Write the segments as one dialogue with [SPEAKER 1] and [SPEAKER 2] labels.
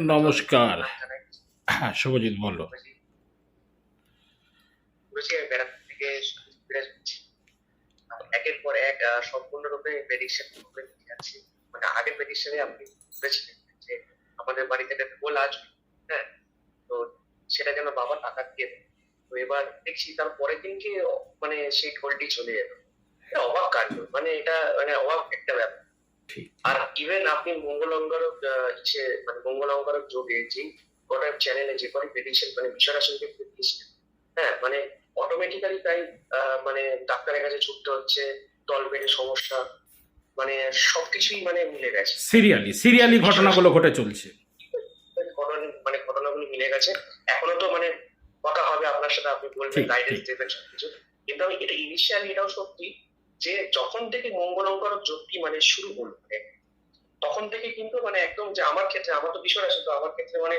[SPEAKER 1] নমস্কার। হ্যাঁ শুভজিৎ বলো।
[SPEAKER 2] আর একের পর এক সম্পূর্ণরূপে মানে আপনি বলেছিলেন যে আমাদের বাড়িতে একটা গোল আসবে হ্যাঁ? তো সেটা যেন বাবা টাকা দিয়ে। তো এবার দেখছি তার পরের দিনকে মানে সেই ঢোলটি চলে এলো। অবাক কাণ্ড। মানে এটা মানে অবাক একটা ব্যাপার। আর ইভেন আপনি মঙ্গল অঙ্গারক আহ, ইসে মানে মঙ্গল অঙ্গারক যোগে যে কটা চ্যানেলে যে কটা প্রেডিকশন মানে বিশ্বরাশনকে দিয়েছিলেন হ্যাঁ মানে অটোমেটিক্যালি তাই মানে ডাক্তারের কাছে ছুটতে হচ্ছে তল পেটের সমস্যা মানে সবকিছুই মানে মিলে গেছে।
[SPEAKER 1] সিরিয়ালি সিরিয়ালি ঘটনাগুলো ঘটে চলছে।
[SPEAKER 2] মানে ঘটনাগুলো মিলে গেছে। এখনও তো মানে কথা হবে আপনার সাথে আপনি বলবেন গাইডেন্স দেবেন সবকিছু। কিন্তু আমি এটা ইনিশিয়ালি এটাও সত্যি যে যখন থেকে মঙ্গল অঙ্কর যোগটি মানে শুরু হলো মানে তখন থেকে কিন্তু মানে একদম যে আমার ক্ষেত্রে আমার তো বিষয় আছে তো আমার ক্ষেত্রে মানে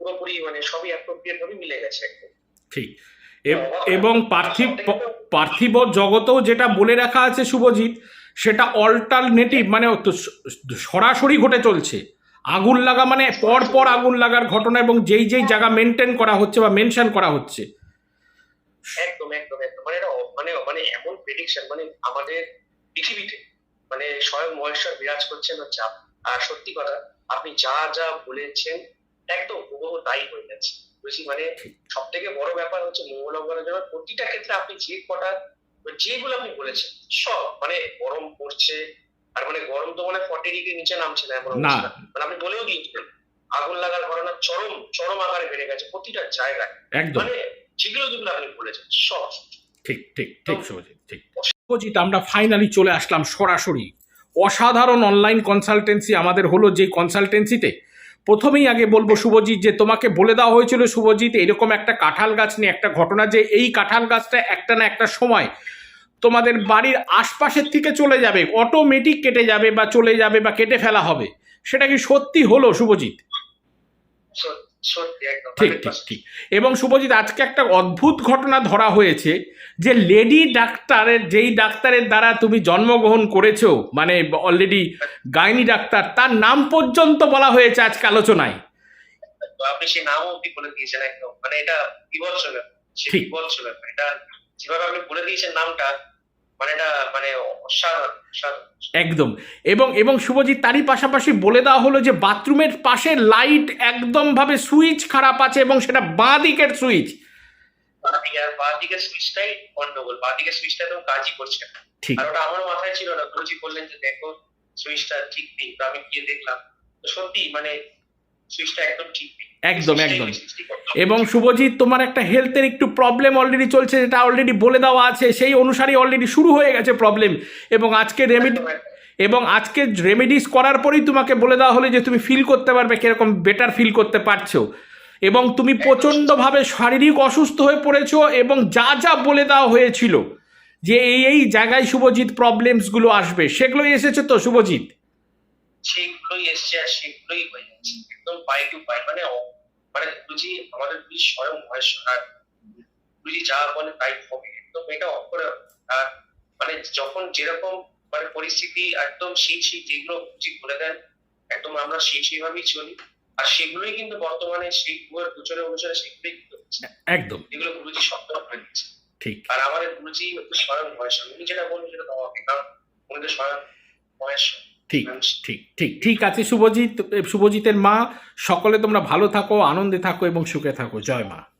[SPEAKER 2] পুরোপুরি মানে সবই অ্যাপ্রোপ্রিয়েট ভাবে মিলে গেছে একদম।
[SPEAKER 1] ঠিক। এবং পার্থিব পার্থিব জগতেও যেটা বলে রাখা আছে শুভজিৎ সেটা অল্টারনেটিভ মানে সরাসরি ঘটে চলছে। আগুন লাগা মানে পর পর আগুন লাগার ঘটনা এবং যেই যেই জায়গা মেনটেন করা হচ্ছে বা মেনশন করা হচ্ছে।
[SPEAKER 2] একদম একদম একদম। মানে মানে মানে এমন প্রেডিকশন মানে আমাদের পৃথিবীতে মানে স্বয়ং মহেশ্বর বিরাজ করছেন হচ্ছে আর সত্যি কথা আপনি যা যা বলেছেন একদম হুবহু তাই হয়ে যাচ্ছে। বুঝছি মানে সব থেকে বড় ব্যাপার হচ্ছে মঙ্গল অঙ্গনের জন্য প্রতিটা ক্ষেত্রে আপনি যে কটা যেগুলো আপনি বলেছেন সব মানে গরম পড়ছে আর মানে গরম তো মানে ফর্টি ডিগ্রি নিচে নামছে না এমন মানে আপনি বলেও দিয়েছিলেন আগুন লাগার ঘটনা চরম চরম আকারে বেড়ে গেছে প্রতিটা জায়গায়। মানে যেগুলো যেগুলো আপনি বলেছেন সব।
[SPEAKER 1] ঠিক ঠিক ঠিক শুভজিৎ ঠিক। শুভজিৎ আমরা ফাইনালি চলে আসলাম সরাসরি। অসাধারণ অনলাইন কনসালটেন্সি আমাদের হলো যে কনসালটেন্সিতে প্রথমেই আগে বলব শুভজিৎ যে তোমাকে বলে দেওয়া হয়েছিল শুভজিৎ এরকম একটা কাঁঠাল গাছ নিয়ে একটা ঘটনা যে এই কাঁঠাল গাছটা একটা না একটা সময় তোমাদের বাড়ির আশপাশের থেকে চলে যাবে অটোমেটিক কেটে যাবে বা চলে যাবে বা কেটে ফেলা হবে। সেটা কি সত্যি হলো শুভজিৎ? ঠিক ঠিক ঠিক। এবং শুভজিৎ আজকে একটা অদ্ভুত ঘটনা ধরা হয়েছে যে লেডি ডাক্তারের যেই ডাক্তারের দ্বারা তুমি জন্মগ্রহণ করেছ মানে অলরেডি গাইনি ডাক্তার তার নাম পর্যন্ত বলা হয়েছে আজকে আলোচনায়।
[SPEAKER 2] আপনি সেই নামও অব্দি বলে দিয়েছেন একদম? মানে এটা বিভৎস ব্যাপার। বিভৎস ব্যাপার। এটা যেভাবে আপনি বলে দিয়েছেন নামটা মানে এটা মানে অসাধারণ
[SPEAKER 1] একদম। এবং এবং শুভজিৎ তারই পাশাপাশি বলে দেওয়া হলো যে বাথরুমের পাশে লাইট একদম ভাবে সুইচ খারাপ আছে এবং সেটা বাঁ দিকের সুইচ
[SPEAKER 2] বাঁদিকের সুইচটাই গন্ডগোল সুইচটা একদম কাজই করছে না। আর ওটা আমার মাথায় ছিল না গুরুজি বললেন যে দেখো সুইচটা ঠিক নেই আমি গিয়ে দেখলাম। সত্যি মানে একদম
[SPEAKER 1] একদম। এবং শুভজিৎ তোমার একটা হেলথের একটু প্রবলেম অলরেডি চলছে যেটা অলরেডি বলে দেওয়া আছে সেই অনুসারে অলরেডি শুরু হয়ে গেছে প্রবলেম এবং আজকে রেমেডি। এবং আজকে রেমেডিস করার পরেই তোমাকে বলে দেওয়া হলো যে তুমি ফিল করতে পারবে কীরকম বেটার ফিল করতে পারছ। এবং তুমি প্রচণ্ডভাবে শারীরিক অসুস্থ হয়ে পড়েছো এবং যা যা বলে দেওয়া হয়েছিল যে এই এই জায়গায় শুভজিৎ প্রবলেমসগুলো আসবে সেগুলোই এসেছে তো শুভজিৎ?
[SPEAKER 2] সেগুলোই এসছে আর সেগুলোই হয়ে যাচ্ছে। একদম পাই টু পাই মানে মানে গুরুজি আমাদের গুরুজি স্বয়ং মহেশ্বর। গুরুজি যা বলে তাই হবে। একদম এটা অপরে মানে যখন যেরকম মানে পরিস্থিতি একদম সেই সেই যেগুলো গুরুজি বলে দেন একদম আমরা সেই সেইভাবেই চলি। আর সেগুলোই কিন্তু বর্তমানে সেই বছর বছরে বছরে সেগুলোই কিন্তু
[SPEAKER 1] একদম।
[SPEAKER 2] যেগুলো গুরুজি শব্দ করে দিচ্ছে
[SPEAKER 1] ঠিক।
[SPEAKER 2] আর আমাদের গুরুজি স্বয়ং মহেশ্বর। উনি যেটা বলবেন সেটা তো হবে কারণ উনি তো স্বয়ং মহেশ্বর।
[SPEAKER 1] ঠিক ঠিক ঠিক ঠিক আছে শুভজিৎ শুভজিতের মা, সকলে তোমরা ভালো থাকো, আনন্দে থাকো এবং সুখে থাকো। জয় মা।